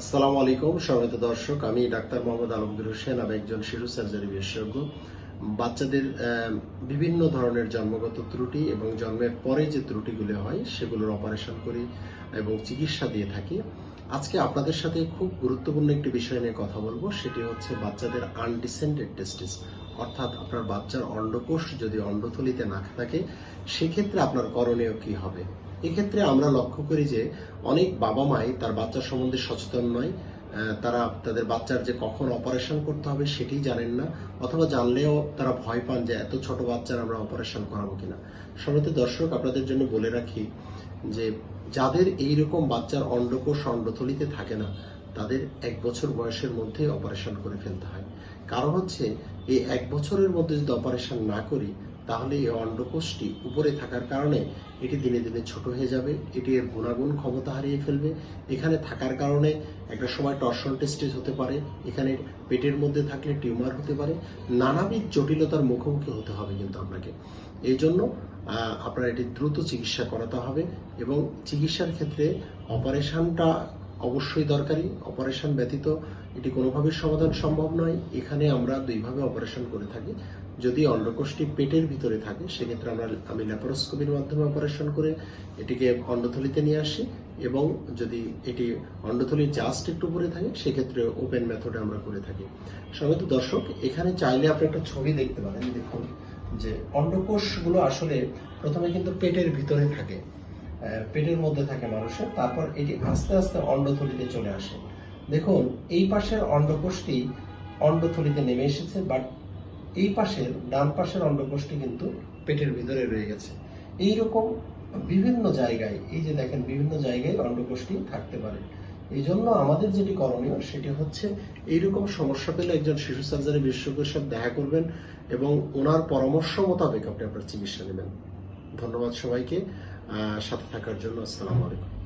আসসালামু আলাইকুম, সম্মানিত দর্শক। আমি ডাক্তার মোহাম্মদ আলমগীর হোসেন, আমি একজন শিশু সার্জারি বিশেষজ্ঞ। বাচ্চাদের বিভিন্ন ধরনের জন্মগত ত্রুটি এবং জন্মের পরে যে ত্রুটিগুলো হয়, সেগুলোর অপারেশন করি এবং চিকিৎসা দিয়ে থাকি। আজকে আপনাদের সাথে খুব গুরুত্বপূর্ণ একটি বিষয় নিয়ে কথা বলব, সেটি হচ্ছে বাচ্চাদের আনডিসেন্ডেড টেস্টিস অর্থাৎ আপনার বাচ্চার অন্ডকোষ যদি অন্ডথলিতে না থাকে, সেক্ষেত্রে আপনার করণীয় কি হবে? এক্ষেত্রে আমরা লক্ষ্য করি যে অনেক বাবা মাই তার বাচ্চা সম্বন্ধে সচেতন নয়। তারা তাদের বাচ্চার যে কখন অপারেশন করতে হবে সেটি জানেন না, অথবা জানলেও তারা ভয় পান যে এত ছোট বাচ্চার আমরা অপারেশন করাবো কিনা। সমিত দর্শক, আপনাদের জন্য বলে রাখি যে যাদের এই রকম বাচ্চার অন্ডকোষ অন্ডথলিতে থাকে না, তাদের এক বছর বয়সের মধ্যে অপারেশন করে ফেলতে হয়। কারণ হচ্ছে, এই এক বছরের মধ্যে যদি অপারেশন না করি তাহলে এই অন্ডকোষটি উপরে থাকার কারণে এটি দিনে দিনে ছোট হয়ে যাবে, এটি এর গুণাগুণ ক্ষমতা হারিয়ে ফেলবে। এখানে থাকার কারণে একটা সময় টর্শন টেস্টিস হতে পারে, এখানে পেটের মধ্যে থাকলে টিউমার হতে পারে। নানাবিধ জটিলতার মুখোমুখি হতে হবে কিন্তু আপনাকে। এই জন্য আপনার এটি দ্রুত চিকিৎসা করাতে হবে এবং চিকিৎসার ক্ষেত্রে অপারেশনটা অবশ্যই দরকারি অপারেশন ব্যতীত এটি কোনোভাবেই সমাধান সম্ভব নয়। এখানে আমরা দুইভাবে অপারেশন করে থাকি। যদি অন্ডকোষটি পেটের ভিতরে থাকে, সেক্ষেত্রে আমরা আমি ল্যাপারোস্কোপির মাধ্যমে অপারেশন করে এটিকে অন্ডথলিতে নিয়ে আসি এবং যদি এটি অন্ডথলির জাস্ট একটু উপরে থাকে, সেক্ষেত্রে ওপেন মেথডে আমরা করে থাকি। সমিত দর্শক, এখানে চাইলে আপনি একটা ছবি দেখতে পারেন। দেখুন যে অন্ডকোষগুলো আসলে প্রথমে কিন্তু পেটের ভিতরে থাকে। পেটের মধ্যে থাকে মানুষের, তারপর এটি আস্তে আস্তে অন্ডথলিতে চলে আসে। দেখুন, এই পাশের অন্ডকোষটি অন্ডথলিতে নেমে এসেছে বাট এই পাশের, ডান পাশের অন্ডকোষটি কিন্তু পেটের ভিতরে রয়ে গেছে। এইরকম বিভিন্ন জায়গায়, এই যে দেখেন, বিভিন্ন জায়গায় অন্ডকোষটি থাকতে পারে। এই জন্য আমাদের যেটি করণীয়, সেটি হচ্ছে এইরকম সমস্যা পেলে একজন শিশু সার্জারি বিশেষজ্ঞের সাথে দেখা করবেন এবং ওনার পরামর্শ মোতাবেক আপনি আপনার চিকিৎসা নেবেন। ধন্যবাদ সবাইকে। সাথে থাকার জন্য আসসালামু আলাইকুম।